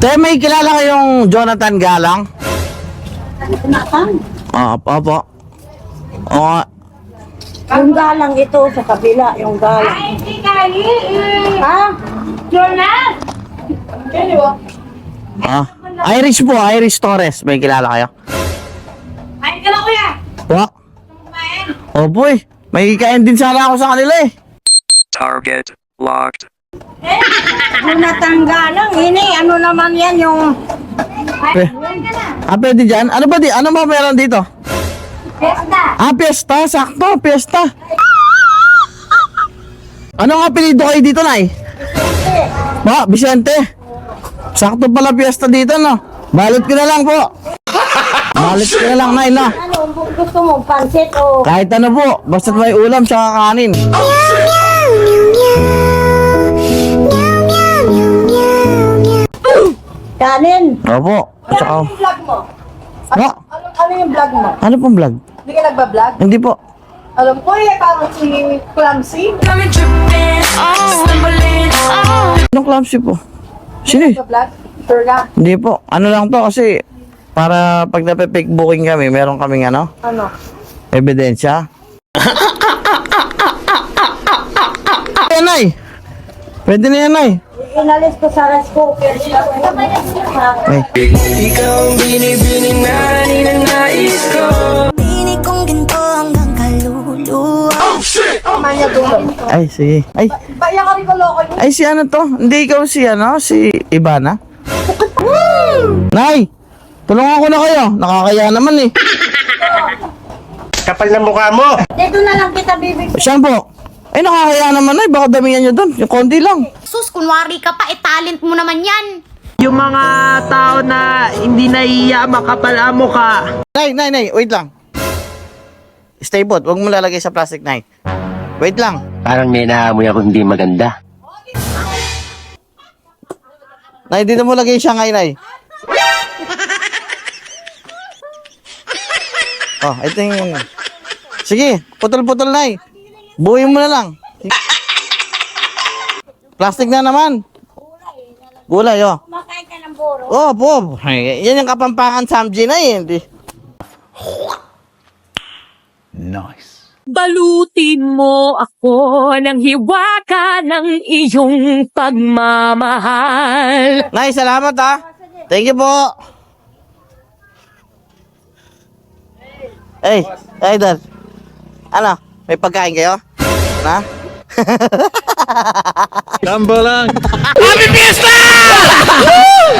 Te, may kilala kayong Jonathan Galang? Jonathan? Ah, opo. Oo, Yung galang ito sa kabila, yung galang. Ay, hindi kali. Ha? Jonas! ah. Irish po, Irish Torres. May kilala kayo? Ay, ka lang kuya. Po? Opo eh. May kain din sana ako sa kanila eh. Target locked. Jonathan galang, ini ano naman yan yung... Pe- Ah, pwede dyan? Ano ba di? Ano ba meron dito? Fiesta. Ah, piyesta. Sakto, piyesta. Ano nga apelido kayo dito, Nay? Ba, Vicente. Sakto pala piyesta dito, no? Balot ko na lang po. Balot ko na lang, Nay, no? Ano, gusto mo, pansit o... Kahit ano po, basta't may ulam sa kakanin. Kanin. Opo. Tsaka, vlog mo? ba? Ano, ano yung vlog mo? Ano pong vlog? Hindi ka nagbablog? Hindi po. Alam ko eh, parang si Clumsy. Anong clumsy po? Sino eh? Nagbablog? Sure ka? Hindi po. Ano lang to kasi para pag nape-fake booking kami, meron kaming ano, Ano? ebidensya. Yan, Nay. Pwede na yan, Nay. Inalis ko sa rice cooker. Ay. Pinig kong ginto hanggang kaluluwa Manya dulo. Ay, sige. Ay, Baya ka rin ko loko ay si ano to? Hindi ikaw si ano, si Ivana? Nay, tulungan ko na kayo. Nakakaya naman eh. Kapal ng mukha mo! Dito na lang kita bibig. Saan po? Ay, nakakaya naman Nay. Baka damihan nyo doon. Yung konti lang. Sus, kunwari ka pa, eh talent mo naman yan Yung mga tao na hindi naiiya, makapal ang mukha. Nay, nay, nay, wait lang. Stay put, huwag mo lalagay sa plastic, nay. Wait lang. Parang may naamoy ako hindi maganda. Nay, dito mo lagay siya ngay, nay. Oh, ito yung... Sige, putol-putol, nay. Buuin mo na lang. Plastic na naman. Gulay, oh. Makain ka ng buro. Oh, po. Yan yung kapampangan Samji na eh. Hindi. Balutin mo ako ng hiwaka ng iyong pagmamahal. Nay, salamat ha. Thank you po. Hey, idol. Ano? May pagkain kayo? Na? Tambo lang! Happy Fiesta!